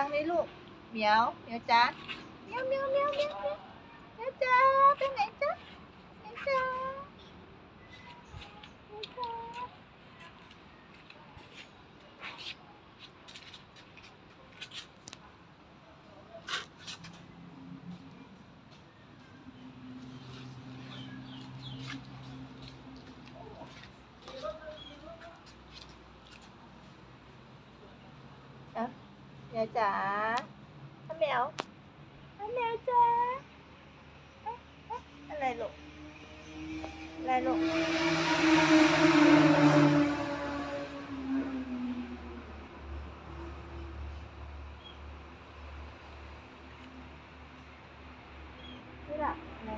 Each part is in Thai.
ทางนี้ลูกเหมียวเหมียวจ้าเหมียวเหมียวเหมียวเหมียวเหมียวเหมียวจ้าไปไหนจ้าเหมียวจ้าเหมียวจ้าเอาเห มียวจ้าเอาเหมียวเอาเหมียวจ้าเอาเอาอะไรลูกอะไรลูกนี่แหละอะไร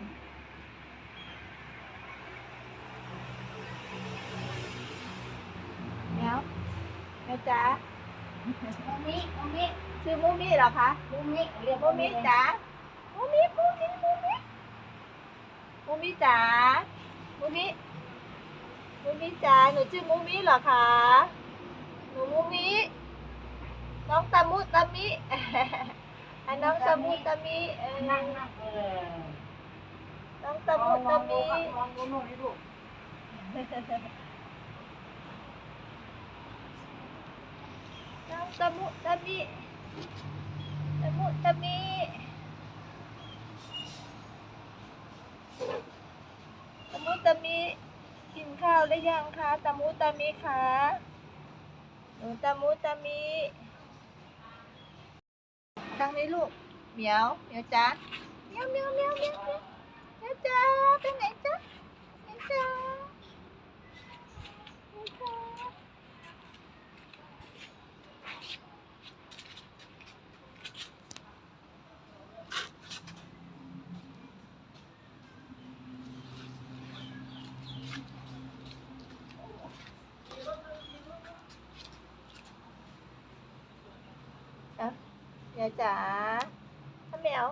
เหมียวเหมียวจ้า มูมิมูมิชื่อมูมี่เหรอคะมูมิเรียกมูมี่จ๋ามูมี่มูมี่มูมี่มูมี่จ๋ามูมี่มูมี่จ๋าหนูชื่อมูมี่เหรอคะหนูมูมี่น้องตะมุตะมิอะน้องตะมุตะมิเออนั่งนั่งเออน้องตะมุตะมิ ลองดูหน่อยลูก น้อง ตะมุตะมิตะมุตะมิตะมุตะมิกินข้าวได้ยังคะตะมุตะมิคะหนูตะมุตะมิทางนี้ลูกเหมียวเหมียวจ้าเหมียวเหมียวเหมียวเหมียวเหมียวเหมียวจ้าไปไหนจ้าเหมียวจ้าเหมียวจ้า อะ แมวจ๋าอ่แมว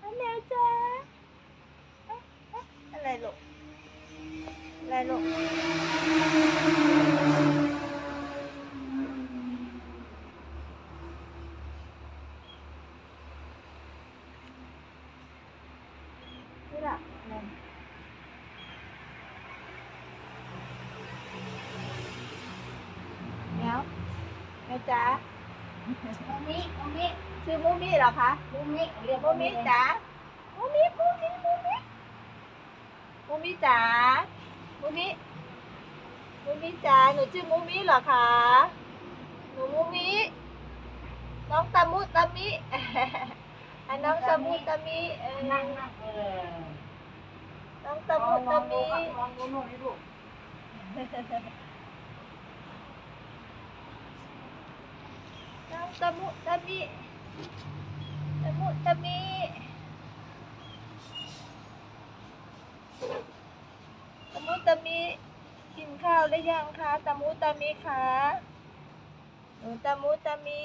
อ่แมวจ๋าอะไรลูกอะไรลูกนี่ล่ะแมวแมวจ๋า มูมิมูมิชื่อมูมี่เหรอคะมูมิเรียกมูมี่จ๋ามูมี่มูมี่มูมี่มูมี่จ๋ามูมี่มูมี่จ๋าหนูชื่อมูมี่เหรอคะหนูมูมี่น้องตะมุตะมิอะน้องตะมุตะมิเออนั่งนั่งเออน้องตะมุตะมิลองดูหน่อยลูก น้อง ตะมุตะมิตะมุตะมิตะมุตะมิกินข้าวได้ยังคะตะมุตะมิคะหนูตะมุตะมิ